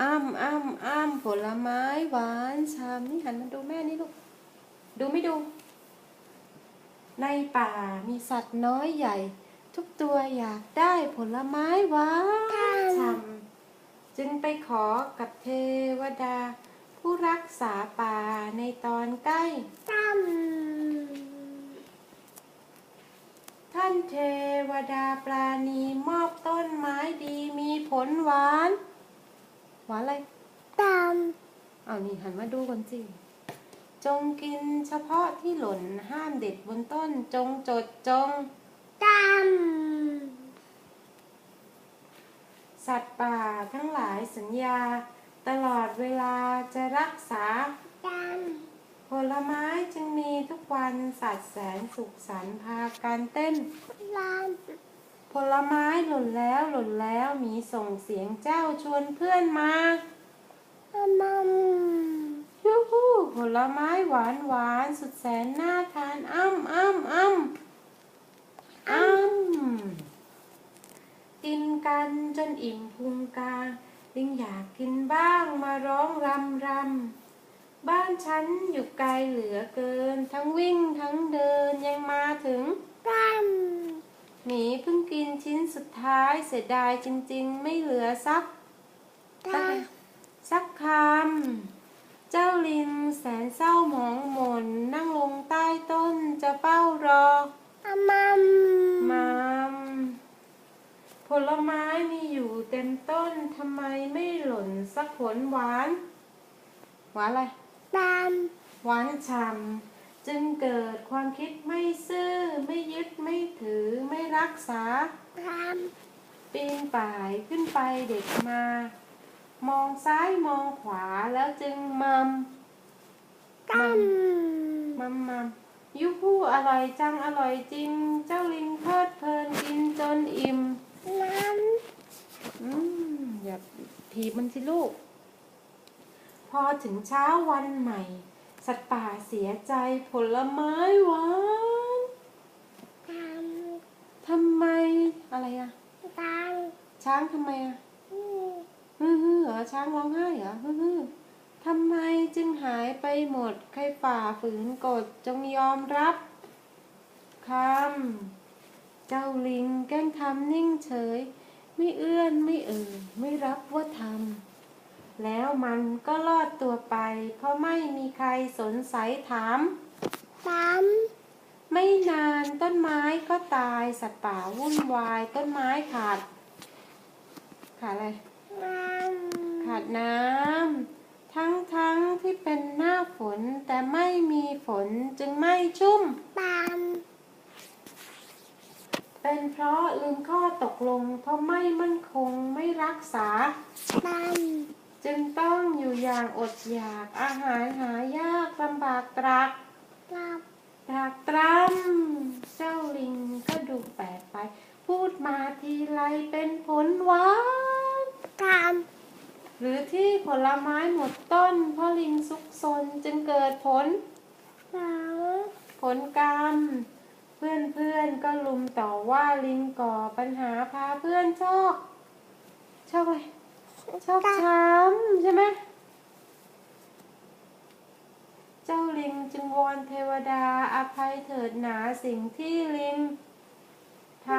อ้ำอ้ำอ้ำผลไม้หวานชามนี่หันมาดูแม่นี่ลูก ดูไม่ดู ในป่ามีสัตว์น้อยใหญ่ ทุกตัวอยากได้ผลไม้หวานชำจึงไปขอกับเทวดา ผู้รักษาป่าในตอนใกล้ตั้มท่านเทวดาปราณีมอบต้นไม้ดีมีผลหวาน วานอะไรตั้มเอานี่หันมาดูก่อนสิจงกินเฉพาะที่หล่นห้ามเด็ดบนต้น จงจดจงตั้มสัตว์ป่าทั้งหลายสัญญา ตลอดเวลาจะรักษาตั้มผลไม้จึงมีทุกวันสัตว์แสนสุขสันต์พากันเต้นลัม ผลไม้หล่นแล้วหล่นแล้วมีส่งเสียงเจ้าชวนเพื่อนมามัมยูฮูผลไม้หวานหวานสุดแสนน่าทานอ้ำอ้ำอ้ำอ้ำกินกันจนอิ่มพุงกลางลิงอยากกินบ้างมาร้องรำรำบ้านฉันอยู่ไกลเหลือเกิน ทั้งวิ่งทั้งเดินยังมาถึง ตั้ม หมีเพิ่งกินชิ้นสุด ท้ายเสียดายจริง ๆ ไม่เหลือสักตั้มสักคำ เจ้าลิงแสนเศร้าหมองหม่นนั่งลงใต้ต้นจะเฝ้ารอมัมมามผลไม้มีอยู่เต็มต้นทำไมไม่หล่นสักผลหวาน หวานอะไรตั้มหวานฉ่ำ จึงเกิดความคิดไม่ซื่อ ไม่ยึดไม่ถือ ไม่รักษาตั้มปีนป่ายขึ้นไปเด็กมา มองซ้ายมองขวาแล้วจึงมัมตั้มมัมมัมยุพูอร่อยจังอร่อยจริง เจ้าลิงเพลิดเพลินกินจนอิ่มลัมอืมอย่าถีบมันสิลูก พอถึงเช้าวันใหม่ สัตว์ป่าเสียใจผลไม้หวานตั้มทำไมอะไรอะตั้มช้างทำไมอะฮึ่ยๆเหรอช้างร้องไห้เหรอฮึ่ยๆทำไมจึงหายไปหมดใครฝ่าฝืนกฎจงยอมรับคำเจ้าลิงแกล้งทำนิ่งเฉย ไม่เอื้อนไม่เอ่ยไม่รับว่าทำ แล้วมันก็รอดตัวไป เพราะไม่มีใครสนใสยถามตั้มไม่นานต้นไม้ก็ตายสัตว์ป่าวุ่นวาย ต้นไม้ขาด ขาดอะไรมัมขาดน้ำทั้งทั้งที่เป็นหน้าฝนแต่ไม่มีฝนจึงไม่ชุ่มตั้มเป็นเพราะลืมข้อตกลง เพราะไม่มั่นคงไม่รักษาตั้ม จึงต้องอยู่อย่างอดอยากอาหารหายากลำบากตรากตั้มตรากตรำเจ้าลิงก็ดูแปลกไป พูดมาทีไรเป็นผลหวานตั้มหรือที่ผลไม้หมดต้นเพราะลิงซุกซนจึงเกิดผลตั้มผลกรรมเพื่อนเพื่อนๆก็ลุมต่อว่าลิงก่อปัญหาพาเพื่อนชอกชอกอะไร ชอกช้ำใช่ไหมเจ้าลิงจึงวอนเทวดาอภัยเถิดหนาสิ่งที่ลิงท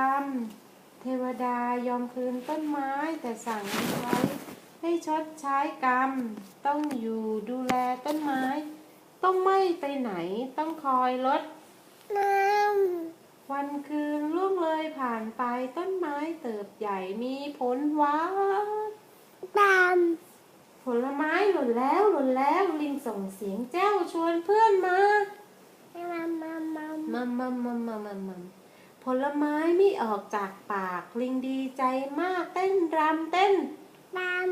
ำเทวดายอมคืนต้นไม้แต่สั่งใช้ให้ชดใช้กรรม ต้องอยู่ดูแลต้นไม้ ต้องไม่ไปไหนต้องคอยลดน้ำวันคืนล่วงเลยผ่านไปต้นไม้เติบใหญ่มีผลหวาน ตั้มผลไม้หล่นแล้วหล่นแล้วลิงส่งเสียงแจ้วชวนเพื่อนมามัมมัมมัมมัมมัมมัมมัมมัมมัมผลไม้ไม่ออกจากปาก ลิงดีใจมากเต้นรำเต้นตั้ม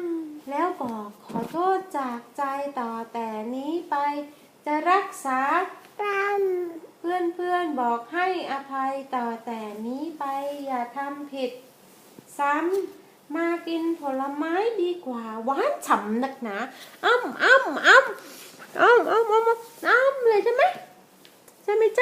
แล้วบอกขอโทษจากใจต่อแต่นี้ไป จะรักษาตั้มเพื่อนเพื่อนๆบอกให้อภัยต่อแต่นี้ไปอย่าทำผิด ซ้ำ มากินผลไม้ดีกว่าหวานฉ่ำนักหนาอ้ำอ้ำอ้ำอ้ำอ้ำอ้ำอ้ำเลยใช่ไหมใช่ไหมใจ